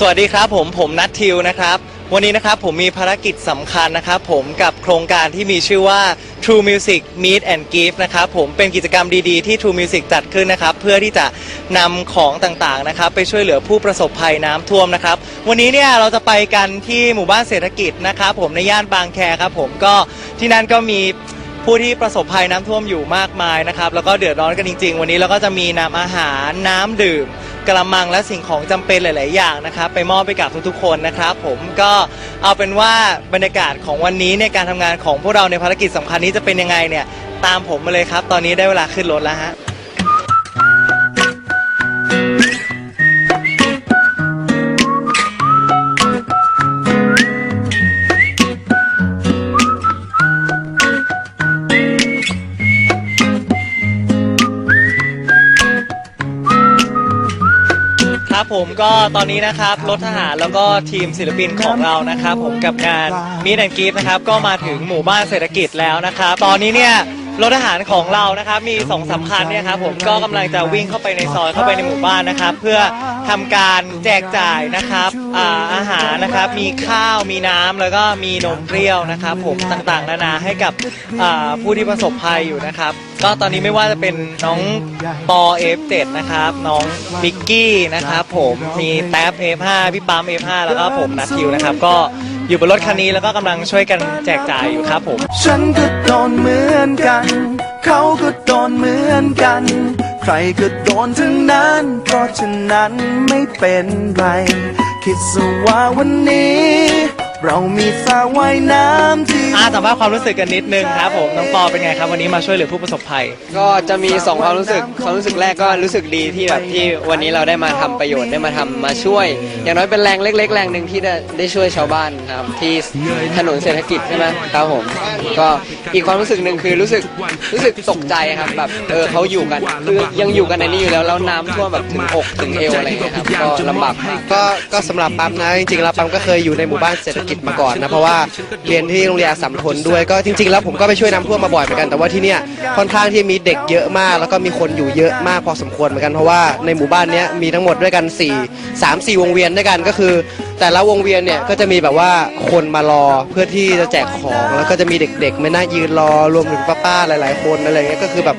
สวัสดีครับผมผมนัททิวนะครับ วันนี้นะครับผมมีภารกิจสำคัญนะครับผมกับโครงการที่มีชื่อว่า True Music Meet and Give นะครับผมเป็นกิจกรรมดีๆที่ True Music จัดขึ้นนะครับ เพื่อที่จะนำของต่างๆนะครับ ไปช่วยเหลือผู้ประสบภัยน้ำท่วมนะครับ วันนี้เนี่ยเราจะไปกันที่หมู่บ้านเศรษฐกิจนะครับ ผมในย่านบางแคครับผมก็ที่นั่นก็มีผู้ที่ประสบภัยน้ำท่วมอยู่มากมายนะครับแล้วก็เดือดร้อนกันจริง ๆ วันนี้เราก็จะมีนำอาหารน้ำดื่ม กระมังและสิ่งของจำเป็นหลาย ๆ อย่างนะครับ ไปมอบไปกับทุก ๆ คนนะครับ ผมก็เอาเป็นว่าบรรยากาศของวันนี้ในการทำงานของพวกเราในภารกิจสำคัญนี้จะเป็นยังไงเนี่ยตามผมมาเลยครับ ตอนนี้ได้เวลาขึ้นรถแล้วฮะ ครับผมก็ตอนนี้นะครับรถทหารแล้วก็ทีมศิลปินของเรานะครับ ผมกับงานมีแอนกีฟนะครับก็มาถึงหมู่บ้านเศรษฐกิจแล้วนะครับ ตอนนี้เนี่ยรถทหารของเรานะครับมีสองสามคันเนี่ยครับผมก็กำลังจะวิ่งเข้าไปในซอยเข้าไปในหมู่บ้านนะครับ เพื่อทำการแจกจ่ายนะครับอาอาหารนะครับมีข้าวมีน้ำแล้วก็มีนมเปรี้ยวนะครับ ผมต่างๆ นานาให้กับผู้ที่ประสบภัยอยู่นะครับ ก็ตอนนี้ไม่ว่าจะเป็นน้องปอ F7 นะครับ น้องบิกกี้นะครับ ผมมีแท็บ F5 พี่ปั๊ม F5 แล้วก็ผมนัททิวนะครับ ก็อยู่บนรถคันนี้แล้วก็กำลังช่วยกันแจกจ่ายอยู่ครับผม ฉันก็โดนเหมือนกัน เขาก็โดนเหมือนกัน ใครก็โดนทั้งนั้น เพราะฉะนั้นไม่เป็นไร คิดซะว่าวันนี้ เรามีสระว่ายน้ำที่ อาสัมภาษณ์ความรู้สึกกันนิดนึงครับผมน้องปอเป็นไงครับวันนี้มาช่วยเหลือผู้ประสบภัย ก็จะมีสองความรู้สึกความรู้สึกแรกก็รู้สึกดีที่แบบที่วันนี้เราได้มาทำประโยชน์ได้มาทำมาช่วย อย่างน้อยเป็นแรงเล็ก ๆ แรงหนึ่งที่ได้ได้ช่วยชาวบ้านครับที่ถนนเศรษฐกิจใช่ไหมครับผม ก็อีกความรู้สึกหนึ่งคือรู้สึกรู้สึกตกใจครับแบบเออเขาอยู่กันคือยังอยู่กันในนี้อยู่แล้วแล้วน้ำท่วมแบบถึงอกถึงเอวอะไรอย่างเงี้ยครับก็ลำบากมาก ก็ก็สำหรับปั๊มนะจริงๆแล้วปั๊มก็เคยอยู่ในหมู่บ้านเศรษฐกิจมาก่อนนะเพราะว่าเรียนที่โรงเรียนอัสสัมทนด้วยก็จริง ๆ แล้วผมก็ไปช่วยน้ำท่วมมาบ่อยเหมือนกัน แต่ว่าที่เนี่ยค่อนข้างที่มีเด็กเยอะมาก แล้วก็มีคนอยู่เยอะมากพอสมควรเหมือนกันเพราะว่าในหมู่บ้านเนี้ยมีทั้งหมดด้วยกัน4 3 4 วงเวียนด้วยกันก็คือ แต่ละวงเวียนเนี่ยก็จะมีแบบว่าคนมารอเพื่อที่จะแจกของ แล้วก็จะมีเด็กๆไม่น่ายืนรอรวมถึงป้าๆหลาย ๆ คนอะไรเงี้ยก็คือแบบ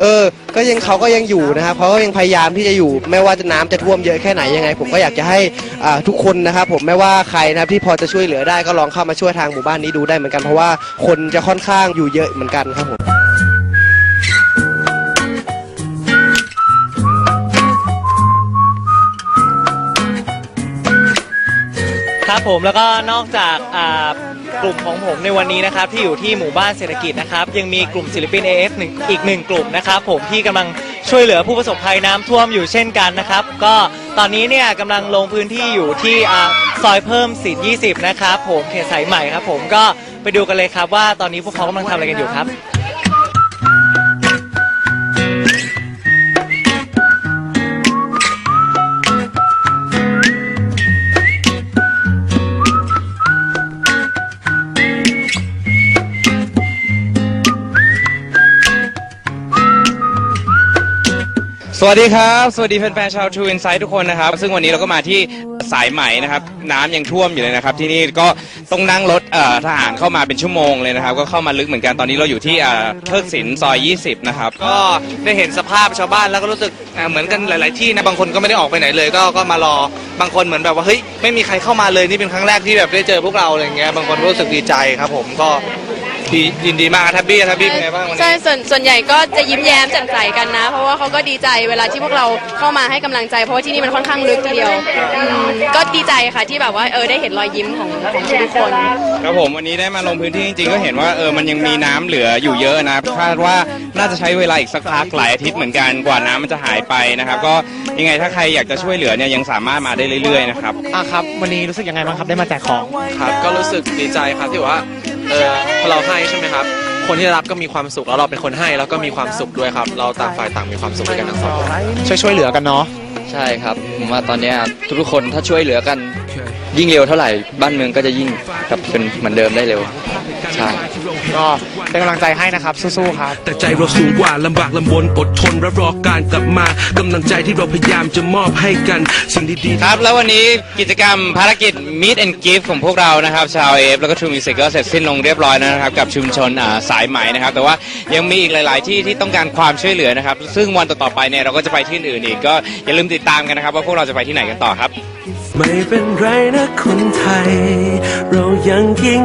เออ ก็ยังเขาก็ยังอยู่นะครับเขาก็ยังพยายามที่จะอยู่ ไม่ว่าจะน้ำจะท่วมเยอะแค่ไหนยังไง ผมก็อยากจะให้อ่าทุกคนนะครับ ผมไม่ว่าใครนะครับที่พอจะช่วยเหลือได้ก็ลองเข้ามาช่วยทางหมู่บ้านนี้ดูได้เหมือนกันเพราะว่าคนจะค่อนข้างอยู่เยอะเหมือนกันครับผม ครับผมแล้วก็นอกจากอ่า กลุ่มของผมในวันนี้นะครับที่อยู่ที่หมู่บ้านเศรษฐกิจนะครับยังมีกลุ่มศิลปิน AF หนึ่งอีกหนึ่งกลุ่มนะครับผมที่กำลังช่วยเหลือผู้ประสบภัยน้ำท่วมอยู่เช่นกันนะครับ ก็ตอนนี้เนี่ยกำลังลงพื้นที่อยู่ที่อ่าซอยเพิ่มสิทธิ์20 นะครับผมเขตสายใหม่ครับผมก็ไปดูกันเลยครับว่าตอนนี้พวกเขากำลังทำอะไรกันอยู่ครับ สวัสดีครับ สวัสดีแฟนๆชาว True Insight ทุกคนนะครับ ซึ่งวันนี้เราก็มาที่สายไหมนะครับ น้ำยังท่วมอยู่เลยนะครับ ที่นี่ก็ต้องนั่งรถเอ่อทหารเข้ามาเป็นชั่วโมงเลยนะครับ ก็เข้ามาลึกเหมือนกันตอนนี้เราอยู่ที่เอ่อเทิกศิลซอย 20 นะครับ ก็ได้เห็นสภาพชาวบ้านแล้วก็รู้สึกอ่าเหมือนกันหลาย ๆ ที่นะบางคนก็ไม่ได้ออกไปไหนเลย ก็ก็มารอบางคนเหมือนแบบว่าเฮ้ยไม่มีใครเข้ามาเลยนี่เป็นครั้งแรกที่แบบได้เจอพวกเราอะไรเงี้ยบางคนรู้สึกดีใจครับ ผมก็ ดียินดีมากครับแทบบี้แทบบี้เป็นไงบ้างวันนี้ ใช่ส่วนส่วนใหญ่ก็จะยิ้มแย้มแจ่มใสกันนะ เพราะว่าเขาก็ดีใจเวลาที่พวกเราเข้ามาให้กำลังใจ เพราะว่าที่นี่มันค่อนข้างลึกทีเดียวอืมก็ดีใจค่ะที่แบบว่าเออได้เห็นรอยยิ้มของของทุกคน ครับผมวันนี้ได้มาลงพื้นที่จริงๆ ก็เห็นว่าเออมันยังมีน้ำเหลืออยู่เยอะนะครับคาดว่าน่าจะใช้เวลาอีกสักพักหลายอาทิตย์เหมือนกันกว่าน้ำมันจะหายไปนะครับ ก็ยังไงถ้าใครอยากจะช่วยเหลือเนี่ยยังสามารถมาได้เรื่อยๆนะครับ อะครับ วันนี้รู้สึกยังไงบ้างครับ ได้มาแจกของ ครับก็รู้สึกดีใจครับที่ว่า เออพอเราให้ใช่ไหมครับ คนที่รับก็มีความสุขแล้วเราเป็นคนให้แล้วก็มีความสุขด้วยครับ เราต่างฝ่ายต่างมีความสุขด้วยกันทั้งสองคนช่วยช่วยเหลือกันเนาะใช่ครับผมว่าตอนเนี้ยทุกๆคนถ้าช่วยเหลือกัน ยิ่งเร็วเท่าไหร่บ้านเมืองก็จะยิ่งกลับเป็นเหมือนเดิมได้เร็ว ใใช่ก็เป็นกำลังใจให้นะครับสู้ๆครับ แต่ใจเราสูงกว่าลำบากลำบนอดทนและรอการกลับมากำลังใจที่เราพยายามจะมอบให้กันสิ่งดีๆ ครับ แล้ววันนี้กิจกรรมภารกิจ Meet and Gift ของพวกเรานะครับ ชาวเอฟแล้วก็ True Music ก็เสร็จสิ้นลงเรียบร้อยแล้วนะครับ กับชุมชนอ่าสายไหมนะครับ แต่ว่ายังมีอีกหลาย ๆ ที่ที่ต้องการความช่วยเหลือนะครับ ซึ่งวันต่อ ๆ ไปเนี่ยเราก็จะไปที่อื่นอีกก็อย่าลืมติดตามกันนะครับ ว่าพวกเราจะไปที่ไหนกันต่อครับ ไม่เป็นไรนะคนไทย เรายังเคียง